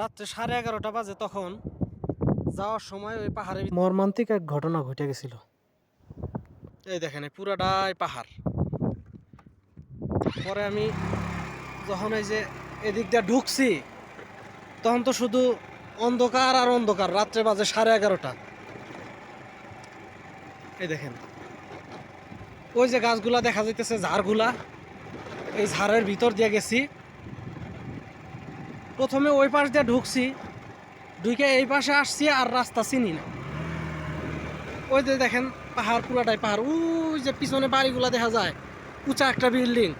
রাত্রে সাড়ে এগারোটা বাজে তখন যাওয়ার সময় ওই পাহাড়ে মর্মান্তিক এক ঘটনা ঘটে গেছিল। এই দেখেন এই পুরাটাই পাহাড়। পরে আমি যখন এই যে এদিক দিয়ে ঢুকছি তখন তো শুধু অন্ধকার আর অন্ধকার রাত্রে বাজে সাড়ে এগারোটা। এই দেখেন ওই যে গাছগুলা দেখা যাইতেছে ঝাড়গুলা এই ঝাড়ের ভিতর দিয়ে গেছি। প্রথমে ওই পাশ দিয়ে ঢুকছি, ঢুকে এই পাশে আসছি আর রাস্তা চিনি না। ওই যে দেখেন, পাহাড় পুরাটাই পাহাড়, ওই যে পিছনে বাড়িগুলা দেখা যায়, উঁচা একটা বিল্ডিং।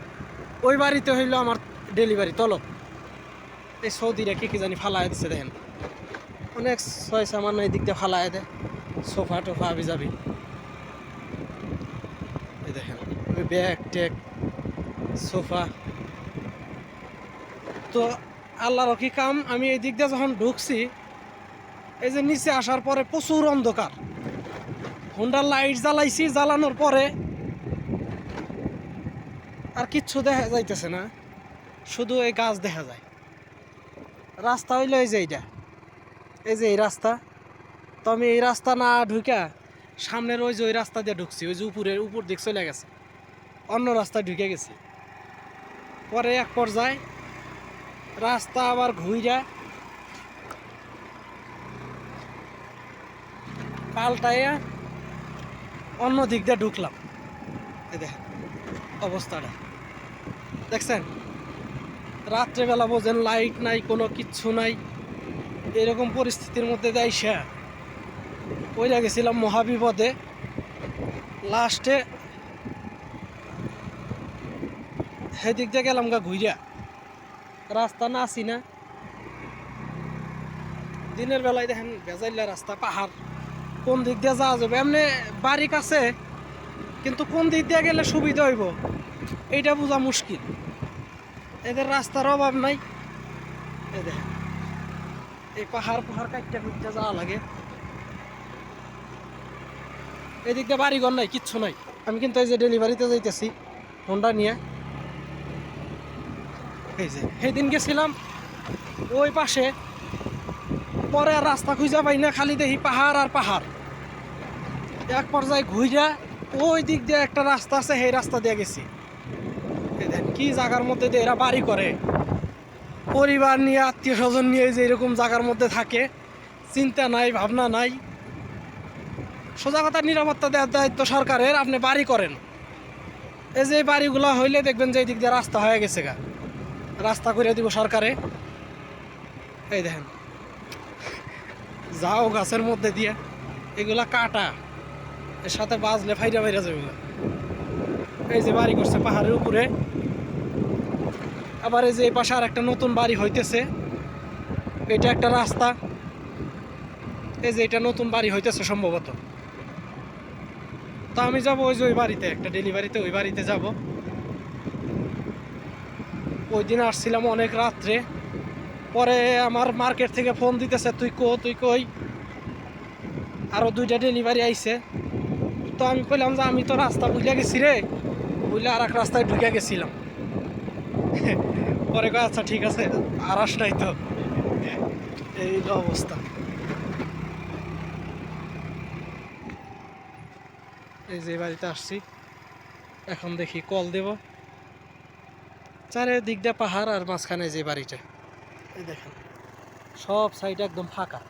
ওই বাড়িতে হইল আমার ডেলিভারি তলব এই সৌদিরা কি কি জানি ফালায় দিচ্ছে দেখেন। অনেক ছয় সামান্য এই দিক দিয়ে ফালায় দেয়, সোফা টোফা আবি যাবি দেখেন, ওই ব্যাগ, ট্যাগ, সোফা। তো আল্লাহর কি কাম, আমি এই দিক দিয়ে যখন ঢুকছি, এই যে নিচে আসার পরে প্রচুর অন্ধকার। হোন্ডার লাইট জ্বালাইছি, জ্বালানোর পরে আর কিচ্ছু দেখা যাইতেছে না, শুধু এই গাছ দেখা যায়। রাস্তা হইল এই যে এইটা। এই যে এই রাস্তা। তো আমি এই রাস্তা না ঢুকা সামনের ওই যে ওই রাস্তা দিয়ে ঢুকছি, ওই যে উপরের, উপর দিক চলে গেছে। অন্য রাস্তায় ঢুকে গেছি। পরে এক পর্যায়ে রাস্তা আবার ঘুইরা পাল্টাইয়া অন্য দিক দিয়ে ঢুকলাম। দেখেন অবস্থাটা। দেখছেন? রাত্রেবেলা বোঝেন লাইট নাই, কোনো কিচ্ছু নাই। এরকম পরিস্থিতির মধ্যে দেয় সে ওইটা গেছিলাম মহাবিপদে। লাস্টে সেদিক দিয়ে গেলাম গা ঘুইরা। রাস্তা না আসি না। দিনের বেলায় দেখেন বেজাইলা রাস্তা, পাহাড়। কোন দিক দিয়ে যাওয়া যাবে? এমনি বাড়ি কাছে, কিন্তু কোন দিক দিয়ে গেলে সুবিধা হইব? এইটা বোঝা মুশকিল। এদের রাস্তার অভাব নাই। দেখেন, এই পাহাড় পাহাড় কাটতে কুটতে যাওয়া লাগে। এদিক দিয়ে বাড়িঘর নাই, কিচ্ছু নাই। আমি কিন্তু এই যে ডেলিভারিতে যাইতেছি হোন্ডা নিয়ে। এই যে সেই দিন গেছিলাম, ওই পাশে, পরে আর রাস্তা খুঁজা পাই না, খালি দেখি পাহাড় আর পাহাড়। এক পর্যায়ে ঘুইরা ওই দিক দিয়ে একটা রাস্তা আছে, সেই রাস্তা দিয়ে গেছি। কি জায়গার মধ্যে দিয়ে এরা বাড়ি করে। পরিবার নিয়ে আত্মীয় স্বজন নিয়ে যে এরকম জায়গার মধ্যে থাকে, চিন্তা নাই, ভাবনা নাই। সোজা কথা, নিরাপত্তা দেওয়ার দায়িত্ব সরকারের, আপনি বাড়ি করেন। এই যে বাড়িগুলো হইলে দেখবেন যে এই দিক দিয়ে রাস্তা হয়ে গেছে গা। রাস্তা করে দিব সরকারে। এই দেখেন। যাও গাছের মধ্যে দিয়ে, এগুলা কাটা। এর সাথে বাজলে ফাইরা ফাইরা যাবে। এই যে বাড়ি করছে পাহাড়ের উপরে। আবার এই যে এই পাশে আর একটা নতুন বাড়ি হইতেছে। এটা একটা রাস্তা। এই যে এটা নতুন বাড়ি হইতেছে সম্ভবত। তা আমি যাব ওই যে ওই বাড়িতে, একটা ডেলিভারিতে ওই বাড়িতে যাব। ওই দিন আসছিলাম অনেক রাত্রে। পরে আমার মার্কেট থেকে ফোন দিতেছে, তুই কো, তুই কই? আরও দুইটা ডেলিভারি আইছে। তো আমি কইলাম যে, আমি তো রাস্তা বুঝলে গেছি রে। বুঝলে আর এক রাস্তায় ঢুকে গেছিলাম। পরে কয় আচ্ছা ঠিক আছে, আর আস নাই তো। এই অবস্থা। এই যে বাড়িতে আসছি। এখন দেখি কল দেব। চারিদিক দিকটা পাহাড় আর মাঝখানে যে বাড়িটা। এই দেখেন। সব সাইড একদম ফাঁকা।